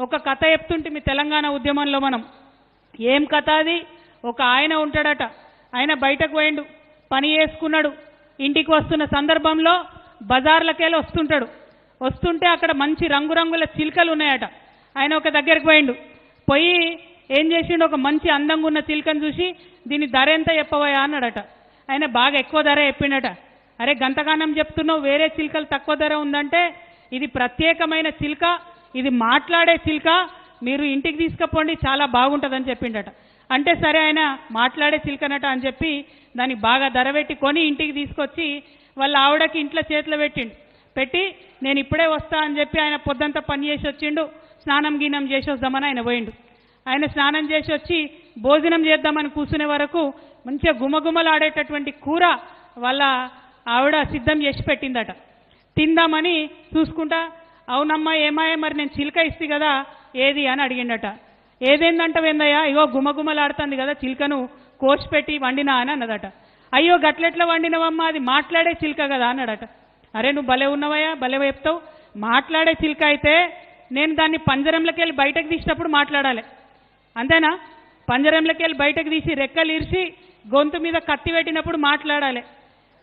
ఒక కథ చెప్తుంటే మీ తెలంగాణ ఉద్యమంలో మనం ఏం కథ అది? ఒక ఆయన ఉంటాడట ఆయన బయటకు పోయిండు పని చేసుకున్నాడు ఇంటికి వస్తున్న సందర్భంలో బజార్లకెళ్ళి వస్తుంటాడు. వస్తుంటే అక్కడ మంచి రంగురంగుల చిలుకలు ఉన్నాయట. ఆయన ఒక దగ్గరికి పోయిండు. పోయి ఏం చేసిండు? ఒక మంచి అందంగా ఉన్న చిలుకను చూసి దీని ధర ఎంత చెప్పవయా అన్నాడట. ఆయన బాగా ఎక్కువ ధర చెప్పిండట అరే గంతగానం చెప్తున్నావు వేరే చిలుకలు తక్కువ ధర ఉందంటే ఇది ప్రత్యేకమైన చిలుక ఇది మాట్లాడే చిలుక మీరు ఇంటికి తీసుకుపోండి చాలా బాగుంటుందని చెప్పిండట. అంటే సరే ఆయన మాట్లాడే చిలుకనట అని చెప్పి దాన్ని బాగా ధర పెట్టి కొని ఇంటికి తీసుకొచ్చి వాళ్ళ ఆవిడకి ఇంట్లో చేతిలో పెట్టిండు. పెట్టి నేను ఇప్పుడే వస్తా అని చెప్పి ఆయన పొద్దంతా పని చేసి వచ్చిండు స్నానం గీనం చేసి వద్దామని ఆయన పోయిండు. ఆయన స్నానం చేసి వచ్చి భోజనం చేద్దామని కూర్చునే వరకు మంచిగా గుమగుమలాడేటటువంటి కూర వాళ్ళ ఆవిడ సిద్ధం చేసి పెట్టిందట. తిందామని చూసుకుంటా అవునమ్మా ఏమాయే మరి నేను చిలుక ఇస్తే కదా? ఏది అని అడిగిండట. ఏదేందంటవేందయ్యా? ఇగో గుమగుమలాడుతుంది కదా చిలుకను కోసి పెట్టి వండినా అని అన్నదట. అయ్యో గట్లెట్లా వండినవమ్మా? అది మాట్లాడే చిలుక కదా అన్నాడట. అరే నువ్వు భలే ఉన్నవయ్యా భలే చెప్తావు. మాట్లాడే చిలుక అయితే నేను దాన్ని పంజరంలోకి వెళ్ళి బయటకు తీసినప్పుడు మాట్లాడాలి. అంతేనా? పంజరంలోకి వెళ్ళి బయటకు తీసి రెక్కలు ఇరిసి గొంతు మీద కత్తి పెట్టినప్పుడు మాట్లాడాలి.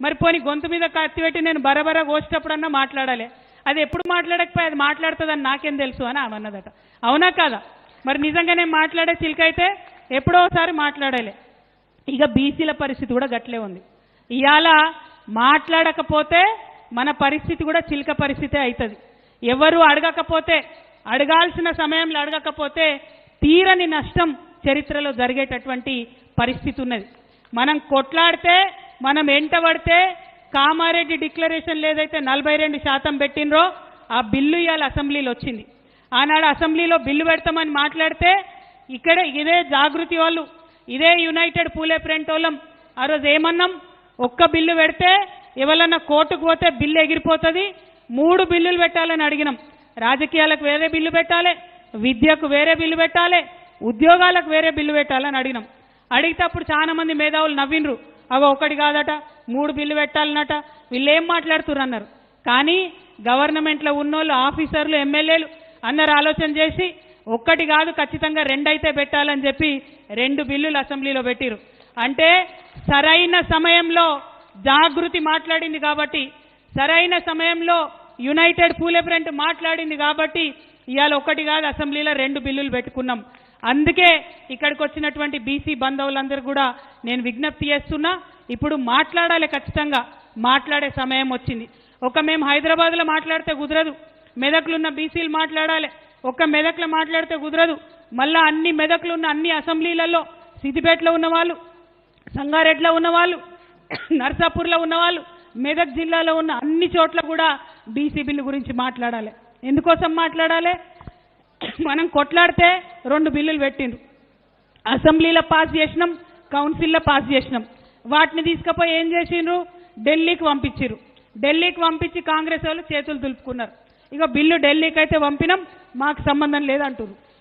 మరి పోని గొంతు మీద కత్తి పెట్టి నేను బరబర కోసేటప్పుడన్నా మాట్లాడాలి. అది ఎప్పుడు మాట్లాడకపోయి అది మాట్లాడుతుందని నాకేం తెలుసు అని ఆమె అన్నదట. అవునా కాదా? మరి నిజంగానే మాట్లాడే చిలుక అయితే ఎప్పుడో ఒకసారి మాట్లాడాలి. ఇక బీసీల పరిస్థితి కూడా గట్లే ఉంది. ఇవాళ మాట్లాడకపోతే మన పరిస్థితి కూడా చిలుక పరిస్థితే అవుతుంది ఎవరు అడగకపోతే అడగాల్సిన సమయంలో అడగకపోతే తీరని నష్టం చరిత్రలో జరిగేటటువంటి పరిస్థితి ఉన్నది. మనం కొట్లాడితే మనం ఎంటబడితే కామారెడ్డి డిక్లరేషన్ లేదైతే నలభై రెండు శాతం పెట్టినరో ఆ బిల్లు ఇవాళ అసెంబ్లీలో వచ్చింది. ఆనాడు అసెంబ్లీలో బిల్లు పెడతామని మాట్లాడితే ఇక్కడే ఇదే జాగృతి వాళ్ళు ఇదే యునైటెడ్ పూలే ఫ్రంట్ వాళ్ళం ఆ రోజు ఏమన్నాం? ఒక్క బిల్లు పెడితే ఎవరన్నా కోర్టుకు పోతే బిల్లు ఎగిరిపోతుంది మూడు బిల్లులు పెట్టాలని అడిగినాం. రాజకీయాలకు వేరే బిల్లు పెట్టాలి విద్యకు వేరే బిల్లు పెట్టాలి ఉద్యోగాలకు వేరే బిల్లు పెట్టాలని అడిగినాం. అడిగితే అప్పుడు చాలా మంది మేధావులు నవ్విండ్రు. అవి ఒకటి కాదట మూడు బిల్లు పెట్టాలన్నట. వీళ్ళు ఏం మాట్లాడుతున్నారు అన్నారు కానీ గవర్నమెంట్లో ఉన్నోళ్ళు ఆఫీసర్లు ఎమ్మెల్యేలు అందరు ఆలోచన చేసి ఒక్కటి కాదు ఖచ్చితంగా రెండైతే పెట్టాలని చెప్పి రెండు బిల్లులు అసెంబ్లీలో పెట్టిరు అంటే సరైన సమయంలో జాగృతి మాట్లాడింది కాబట్టి సరైన సమయంలో యునైటెడ్ పూలే మాట్లాడింది కాబట్టి ఇవాళ ఒకటి కాదు అసెంబ్లీలో రెండు బిల్లులు పెట్టుకున్నాం. అందుకే ఇక్కడికి వచ్చినటువంటి బీసీ బంధువులందరూ కూడా నేను విజ్ఞప్తి చేస్తున్నా ఇప్పుడు మాట్లాడాలి ఖచ్చితంగా. మాట్లాడే సమయం వచ్చింది. ఒక మేము హైదరాబాద్లో మాట్లాడితే కుదరదు. మెదకులున్న బీసీలు మాట్లాడాలి. ఒక్క మెదక్లో మాట్లాడితే కుదరదు. మళ్ళా అన్ని మెదక్లు ఉన్న అన్ని అసెంబ్లీలలో సిద్దిపేటలో ఉన్నవాళ్ళు సంగారెడ్డిలో ఉన్నవాళ్ళు నర్సాపూర్లో ఉన్నవాళ్ళు మెదక్ జిల్లాలో ఉన్న అన్ని చోట్ల కూడా బీసీ బిల్లు గురించి మాట్లాడాలి. ఎందుకోసం మాట్లాడాలి? మనం కొట్లాడితే రెండు బిల్లులు పెట్టిండ్రు. అసెంబ్లీలో పాస్ చేసినాం కౌన్సిల్లో పాస్ చేసినాం. వాటిని తీసుకుపోయి ఏం చేసిండ్రు? ఢిల్లీకి పంపించిర్రు. ఢిల్లీకి పంపించి కాంగ్రెస్ వాళ్ళు చేతులు దులుపుకున్నారు. ఇక బిల్లు ఢిల్లీకి అయితే పంపినాం మాకు సంబంధం లేదంటున్నారు